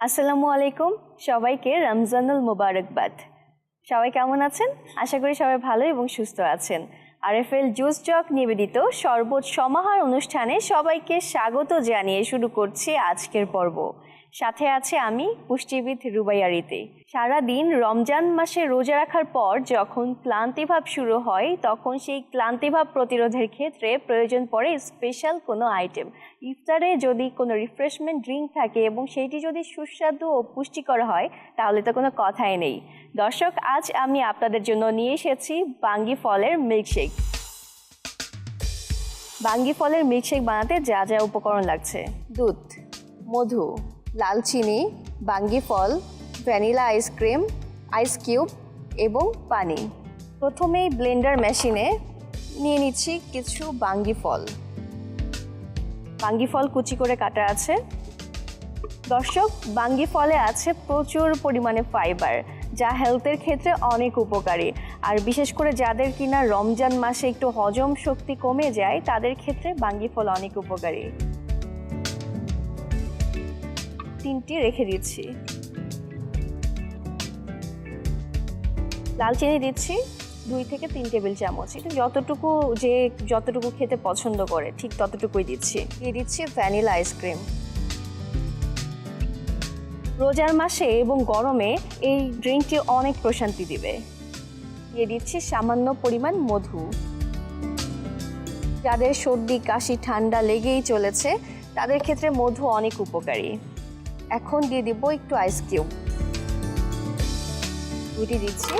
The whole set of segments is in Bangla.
আসসালামু আলাইকুম সবাইকে রমজানুল মোবারকবাদ। সবাই কেমন আছেন? আশা করি সবাই ভালো এবং সুস্থ আছেন। আর আরএফএল জুস চক নিবেদিত সর্বোচ্চ সমাহার অনুষ্ঠানে সবাইকে স্বাগত জানিয়ে শুরু করছে আজকের পর্ব। সাথে আছে আমি, পুষ্টিবিদ রুবাইয়ারিতে। সারাদিন রমজান মাসে রোজা রাখার পর যখন ক্লান্তিভাব শুরু হয়, তখন সেই ক্লান্তিভাব প্রতিরোধের ক্ষেত্রে প্রয়োজন পড়ে স্পেশাল কোনো আইটেম ইফতারে যদি কোনো রিফ্রেশমেন্ট ড্রিঙ্ক থাকে এবং সেইটি যদি সুস্বাদু ও পুষ্টিকর হয়, তাহলে তো কোনো কথাই নেই। দর্শক, আজ আমি আপনাদের জন্য নিয়ে এসেছি বাঙ্গি ফলের মিল্কশেক বাঙ্গি ফলের মিল্কশেক বানাতে যা যা উপকরণ লাগছে। দুধ, মধু লাল চিনি, বাঙ্গি ফল, vanilla ice cream ice cube এবং পানি। প্রথমেই ব্লেন্ডার মেশিনে নিয়ে নিচ্ছি কিছু বাঙ্গি ফল। বাঙ্গি ফল কুচি করে কাটা আছে। দর্শক, বাঙ্গি ফলে আছে প্রচুর পরিমাণে ফাইবার যা হেলথের ক্ষেত্রে অনেক উপকারী। আর বিশেষ করে যাদের কিনা রমজান মাসে একটু হজম শক্তি কমে যায়, তাদের ক্ষেত্রে বাঙ্গি ফল অনেক উপকারী। তিনটি রেখে দিচ্ছি। লাল চিনি দিচ্ছি, দুই থেকে তিন টেবিল চামচ। এটা যতটুকু যে যতটুকু খেতে পছন্দ করে, ঠিক ততটুকুই দিচ্ছি। দিয়ে দিচ্ছি ভ্যানিলা আইসক্রিম রোজার মাসে এবং গরমে এই ড্রিঙ্কটি অনেক প্রশান্তি দিবে। দিয়ে দিচ্ছি সামান্য পরিমাণ মধু। যাদের সর্দি, কাশি, ঠান্ডা লেগেই চলেছে, তাদের ক্ষেত্রে মধু অনেক উপকারী। এখন দিয়ে দিব একটু আইস কিউব দুটি দিচ্ছি।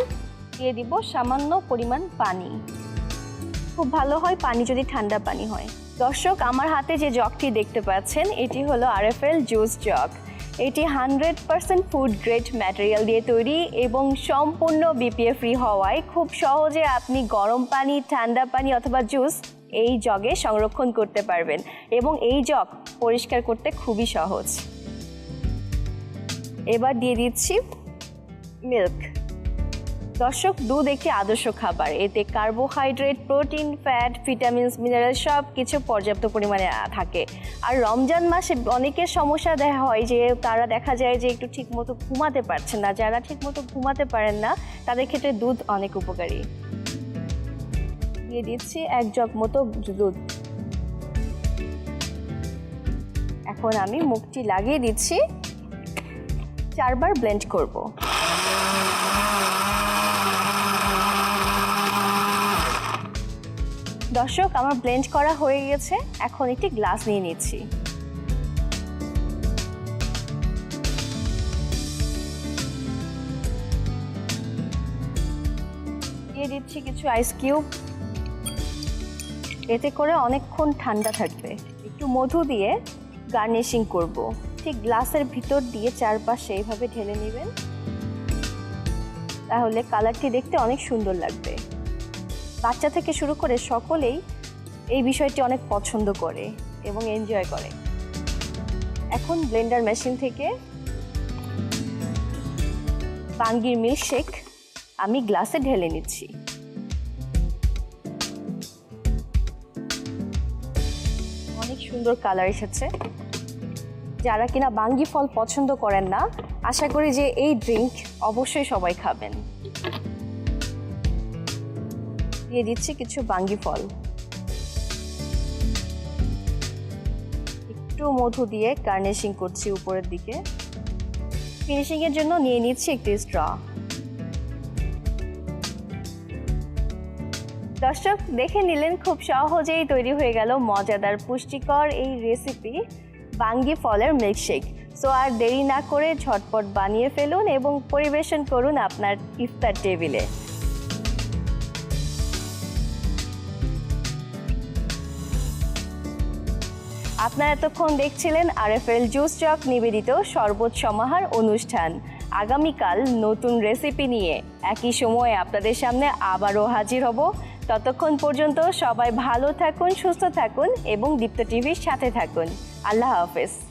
দিয়ে দিব সামান্য পরিমাণ পানি। খুব ভালো হয় পানি যদি ঠান্ডা পানি হয়। দর্শক, আমার হাতে যে জগটি দেখতে পাচ্ছেন, এটি হলো আরএফএল জুস জগ। এটি hundred percent food grade material দিয়ে তৈরি এবং সম্পূর্ণ বিপিএ ফ্রি হওয়ায় খুব সহজে আপনি গরম পানি, ঠান্ডা পানি অথবা জুস এই জগে সংরক্ষণ করতে পারবেন এবং এই জগ পরিষ্কার করতে খুবই সহজ। এবার দিয়ে দিচ্ছি মিল্ক দর্শক দুধ একটি আদর্শ খাবার। এতে carbohydrate protein fat vitamins mineral সব কিছু পর্যাপ্ত পরিমাণে থাকে। আর রমজান মাসে অনেকের সমস্যা দেখা হয় যে, তারা দেখা যায় যে, একটু ঠিকমতো ঘুমাতে পারছে না। যারা ঠিকমতো ঘুমাতে পারেন না, তাদের ক্ষেত্রে দুধ অনেক উপকারী। দিয়ে দিচ্ছি এক জগ মতো দুধ। এখন আমি মুখটি লাগিয়ে দিচ্ছি। চারবার ব্লেন্ড করব। দর্শক, আমার ব্লেন্ড করা হয়ে গেছে। এখন একটি গ্লাস নিয়ে নিচ্ছি। দিয়ে দিচ্ছি কিছু আইস কিউব এতে করে অনেকক্ষণ ঠান্ডা থাকবে। একটু মধু দিয়ে গার্নিশিং করব। ঠিক গ্লাসের ভিতর দিয়ে চারপাশে এইভাবে ঢেলে নেবেন। তাহলে কালারটি দেখতে অনেক সুন্দর লাগবে। বাচ্চা থেকে শুরু করে সকলেই এই বিষয়টি অনেক পছন্দ করে এবং এনজয় করে। এখন ব্লেন্ডার মেশিন থেকে বাঙ্গির মিল্কশেক আমি গ্লাসে ঢেলে নিচ্ছি। অনেক সুন্দর কালার এসেছে। যারা কিনা বাঙ্গি ফল পছন্দ করেন না, আশা করি যে এই ড্রিঙ্ক অবশ্যই সবাই খাবেন। দিয়ে দিচ্ছি কিছু বাঙ্গি ফল। একটু মধু দিয়ে গার্নিশিং করছি উপরের দিকে। ফিনিশিং এর জন্য নিয়ে নিচ্ছি একটি স্ট্র দর্শক, দেখে নিলেন, খুব সহজেই তৈরি হয়ে গেল মজাদার পুষ্টিকর এই রেসিপি বাঙ্গি ফলের মিল্কশেক সো আর দেরি না করে ঝটপট বানিয়ে ফেলুন এবং পরিবেশন করুন আপনার ইফতার টেবিলে আপনারা এতক্ষণ দেখছিলেন আরএফএল জুস চক নিবেদিত শরবত সমাহার অনুষ্ঠান। আগামীকাল নতুন রেসিপি নিয়ে। একই সময়ে আপনাদের সামনে আবারও হাজির হব। ততক্ষণ পর্যন্ত সবাই ভালো থাকুন সুস্থ থাকুন এবং দীপ্ত টিভির সাথে থাকুন। আল্লাহ হাফেজ।